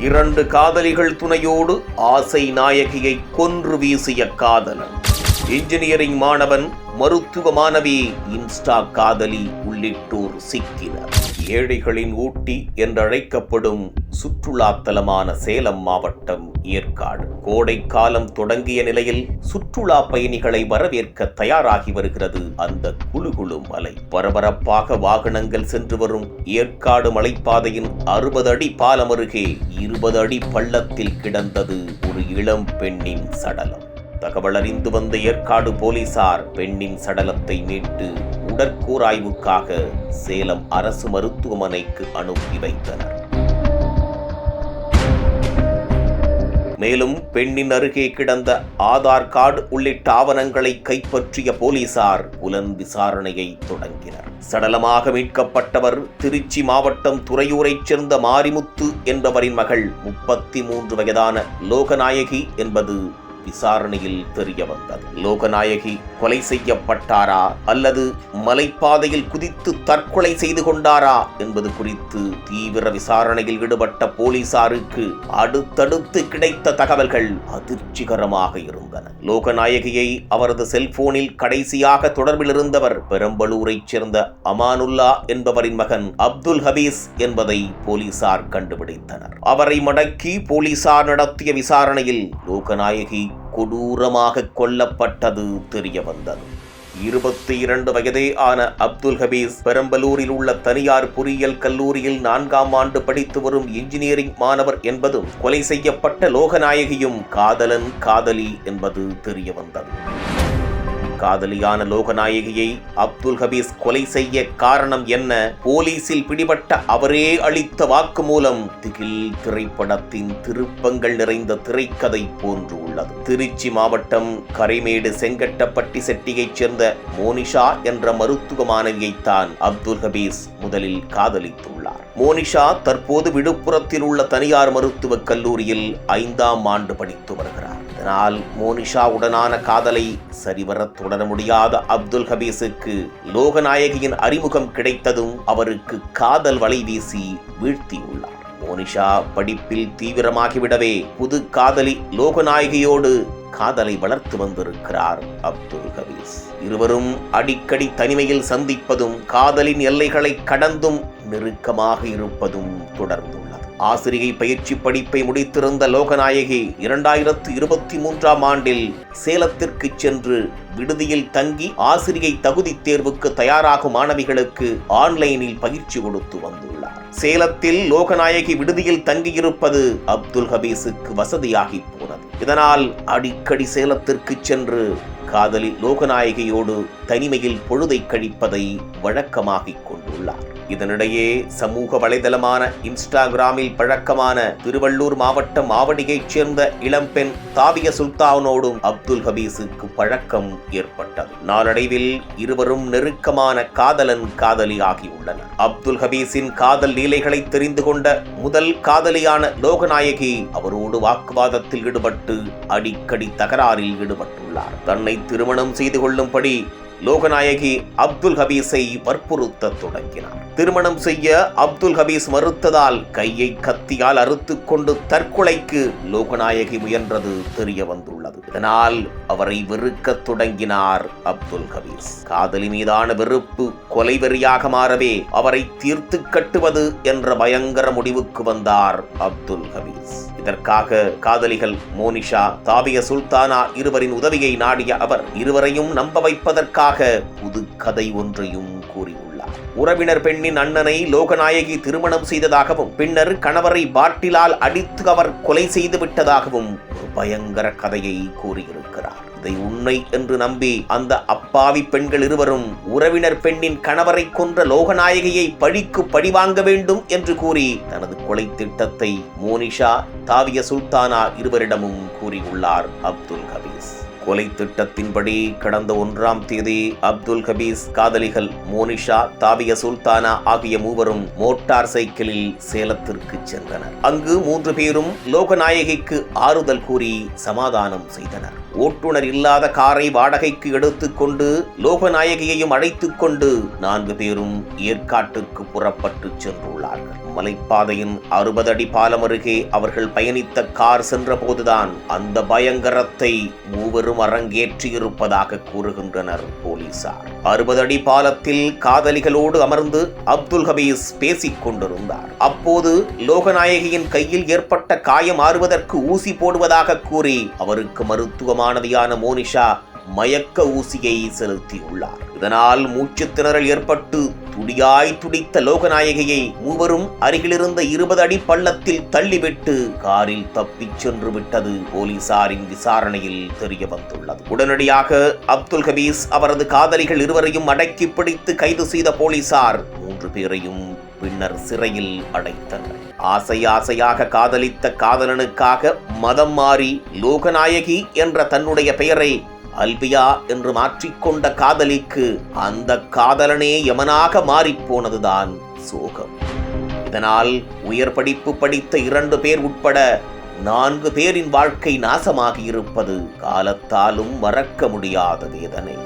இரண்டு காதலிகள் துணையோடு ஆசை நாயகியை கொன்று வீசிய காதலன். இன்ஜினியரிங் மாணவன் மருத்துவ மாணவி இன்ஸ்டா காதலி உள்ளிட்டோர் சிக்கினர். ஏழைகளின் ஊட்டி என்றழைக்கப்படும் சுற்றுலாத்தலமான சேலம் மாவட்டம் ஏற்காடு. கோடை காலம் தொடங்கிய நிலையில் சுற்றுலா பயணிகளை வரவேற்க தயாராகி வருகிறது அந்த குலுகுலு மலை. பரபரப்பாக வாகனங்கள் சென்று வரும் ஏற்காடு மலைப்பாதையின் அறுபது அடி பாலம் அருகே இருபது அடி பள்ளத்தில் கிடந்தது ஒரு இளம் பெண்ணின் சடலம். தகவல் அறிந்து வந்த ஏற்காடு போலீசார் பெண்ணின் சடலத்தை மீட்டு உடற்கூராய்வுக்காக சேலம் அரசு மருத்துவமனைக்கு அனுப்பி வைத்தனர். மேலும் பெண்ணின் அருகே கிடந்த ஆதார் கார்டு உள்ளிட்ட ஆவணங்களை கைப்பற்றிய போலீசார் புலன் விசாரணையை தொடங்கினர். சடலமாக மீட்கப்பட்டவர் திருச்சி மாவட்டம் துறையூரைச் சேர்ந்த மாரிமுத்து என்பவரின் மகள் முப்பத்தி மூன்று வயதான லோகநாயகி என்பது விசாரணையில் தெரிய வந்தது. லோகநாயகி கொலை செய்யப்பட்டாரா அல்லது மலைப்பாதையில் குதித்து தற்கொலை செய்து கொண்டாரா என்பது குறித்து தீவிர விசாரணையில் ஈடுபட்ட போலீசாருக்கு அடுத்தடுத்து கிடைத்த தகவல்கள் அதிர்ச்சிகரமாக இருந்தன. லோகநாயகியை அவரது செல்போனில் கடைசியாக தொடர்பில் இருந்தவர் பெரம்பலூரைச் சேர்ந்த அமானுல்லா என்பவரின் மகன் அப்துல் ஹபீஸ் என்பதை போலீசார் கண்டுபிடித்தனர். அவரை மடக்கி போலீசார் நடத்திய விசாரணையில் லோகநாயகி கொடூரமாக கொல்லப்பட்டது தெரிய வந்தது. இருபத்தி இரண்டு வயதே ஆன அப்துல் ஹபீஸ் பெரம்பலூரில் உள்ள தனியார் பொறியியல் கல்லூரியில் நான்காம் ஆண்டு படித்து வரும் இன்ஜினியரிங் மாணவர் என்பதும் கொலை செய்யப்பட்ட லோகநாயகியும் காதலன் காதலி என்பது தெரிய வந்தது. காதலியான லோகநாயகியை அப்துல் ஹபீஸ் கொலை செய்ய காரணம் என்ன? போலீசில் பிடிபட்ட அவரே அளித்த வாக்குமூலம் திகில் திரைப்படத்தின் திருப்பங்கள் நிறைந்த திரைக்கதை போன்று உள்ளது. திருச்சி மாவட்டம் கரைமேடு செங்கட்டப்பட்டி செட்டியைச் சேர்ந்த மோனிஷா என்ற மருத்துவ மாணவியைத்தான் அப்துல் ஹபீஸ் முதலில் காதலித்துள்ளார். மோனிஷா தற்போது விழுப்புரத்தில் உள்ள தனியார் மருத்துவக் கல்லூரியில் ஐந்தாம் ஆண்டு படித்து வருகிறார். இதனால் மோனிஷாவுடனான காதலை சரிவர தொடர முடியாத அப்துல் ஹபீஸுக்கு லோகநாயகியின் அறிமுகம் கிடைத்ததும் அவருக்கு காதல் வலை வீசி வீழ்த்தியுள்ளார் மோனிஷா படிப்பில் தீவிரமாகிவிடவே புது காதலி லோகநாயகியோடு காதலை வளர்த்து வந்திருக்கிறார் அப்துல் ஹபீஸ். இருவரும் அடிக்கடி தனிமையில் சந்திப்பதும் காதலின் எல்லைகளை கடந்தும் நெருக்கமாக இருப்பதும் தொடர்ந்துள்ளார் ஆசிரியை பயிற்சி படிப்பை முடித்திருந்த லோகநாயகி இரண்டாயிரத்து இருபத்தி மூன்றாம் ஆண்டில் சேலத்திற்கு சென்று விடுதியில் தங்கி ஆசிரியை தகுதி தேர்வுக்கு தயாராகும் மாணவிகளுக்கு ஆன்லைனில் பயிற்சி கொடுத்து வந்துள்ளார். சேலத்தில் லோகநாயகி விடுதியில் தங்கியிருப்பது அப்துல் ஹபீஸுக்கு வசதியாகி போனது. இதனால் அடிக்கடி சேலத்திற்கு சென்று காதலி லோகநாயகியோடு தனிமையில் பொழுதை கழிப்பதை வழக்கமாகிக் கொண்டுள்ளார். இதனிடையே சமூக வலைதளமான இன்ஸ்டாகிராமில் பழக்கமான திருவள்ளூர் மாவட்டம் ஆவடியைச் சேர்ந்த இளம்பெண் தாவிய சுல்தானோடும் அப்துல் ஹபீஸுக்கு பழக்கம் ஏற்பட்டது. நாளடைவில் இருவரும் நெருக்கமான காதலன் காதலி ஆகியுள்ளனர் அப்துல் ஹபீஸின் காதல் லீலைகளை தெரிந்து கொண்ட முதல் காதலியான லோகநாயகி அவரோடு வாக்குவாதத்தில் ஈடுபட்டு அடிக்கடி தகராறில் ஈடுபட்டு உள்ளார் தன்னை திருமணம் செய்து கொள்ளும்படி லோகநாயகி அப்துல் ஹபீஸை வற்புறுத்த தொடங்கினார். திருமணம் செய்ய அப்துல் ஹபீஸ் மறுத்ததால் கையை கத்தியால் அறுத்து கொண்டு தற்கொலைக்கு லோகநாயகி முயன்றது தெரிய வந்துள்ளது. இதனால் அவரை வெறுக்கத் தொடங்கினார் அப்துல் ஹபீஸ். காதலி மீதான வெறுப்பு கொலைவெறியாக மாறவே அவரை தீர்த்து கட்டுவது என்ற பயங்கர முடிவுக்கு வந்தார் அப்துல் ஹபீஸ். இதற்காக காதலிகள் மோனிஷா தாபிய சுல்தானா இருவரின் உதவியை நாடிய அவர் இருவரையும் நம்ப வைப்பதற்காக புது கதை ஒன்றையும் கூறியுள்ளார் உறவினர் பெண்ணின் அண்ணனை லோகநாயகி திருமணம் செய்ததாகவும் பின்னர் கணவரை பாட்டிலால் அடித்து அவர் கொலை செய்து விட்டதாகவும் ஒரு பயங்கர கதையை கூறியிருக்கிறார். இதை உண்மை என்று நம்பி அந்த அப்பாவி பெண்கள் இருவரும் உறவினர் பெண்ணின் கணவரை கொன்ற லோகநாயகியை பழிக்கு பழிவாங்க வேண்டும் என்று கூறி தனது கொலை திட்டத்தை மோனிஷா தாவிய சுல்தானா இருவரிடமும் கூறியுள்ளார் அப்துல் ஹபீஸ் கொலை திட்டத்தின்படி கடந்த ஒன்றாம் தேதி அப்துல் ஹபீஸ் காதலிகள் மோனிஷா தாவிய சுல்தானா ஆகிய மூவரும் மோட்டார் சைக்கிளில் சேலத்திற்கு சென்றனர். அங்கு மூன்று பேரும் லோகநாயகிக்கு ஆறுதல் கூறி சமாதானம் செய்தனர். ஓட்டுநர் இல்லாத காரை வாடகைக்கு எடுத்துக்கொண்டு லோகநாயகியையும் அழைத்துக் கொண்டு நான்கு பேரும் ஏற்காட்டுக்கு புறப்பட்டு சென்றுள்ளார்கள். மலைப்பாதையின் அறுபது அடி பாலம் அருகே அவர்கள் பயணித்த கார் சென்றபோதுதான் அந்த பயங்கரத்தை மூவரும் அரங்கேற்றியிருப்பதாக கூறுகின்றனர் போலீசார். அறுபது அடி பாலத்தில் காதலிகளோடு அமர்ந்து அப்துல் ஹபீஸ் பேசிக் கொண்டிருந்தார். அப்போது லோகநாயகியின் கையில் ஏற்பட்ட காயம் ஆறுவதற்கு ஊசி போடுவதாக கூறி அவருக்கு மருத்துவமானதியான மோனிஷா மயக்க ஊசியை செலுத்தியுள்ளார். இதனால் மூச்சுத்திணறல் ஏற்பட்டு துடியாய் துடித்த லோகநாயகியை மூவரும் அருகிலிருந்த இருபது அடி பள்ளத்தில் தள்ளிவிட்டு காரில் தப்பிச் சென்று விட்டது போலீசாரின் விசாரணையில் தெரிய வந்துள்ளது உடனடியாக அப்துல் ஹபீஸ் அவரது காதலிகள் இருவரையும் அடக்கி பிடித்து கைது செய்த போலீசார் மூன்று பேரையும் பின்னர் சிறையில் அடைத்தனர். ஆசை ஆசையாக காதலித்த காதலனுக்காக மதம் மாறி லோகநாயகி என்ற தன்னுடைய பெயரை அல்பியா என்று மாற்றிக்கொண்ட காதலிக்கு அந்த காதலனே யமனாக மாறிப்போனதுதான் சோகம். இதனால் உயர் படிப்பு படித்த இரண்டு பேர் உட்பட நான்கு பேரின் வாழ்க்கை நாசமாகி இருப்பது காலத்தாலும் மறக்க முடியாத வேதனை.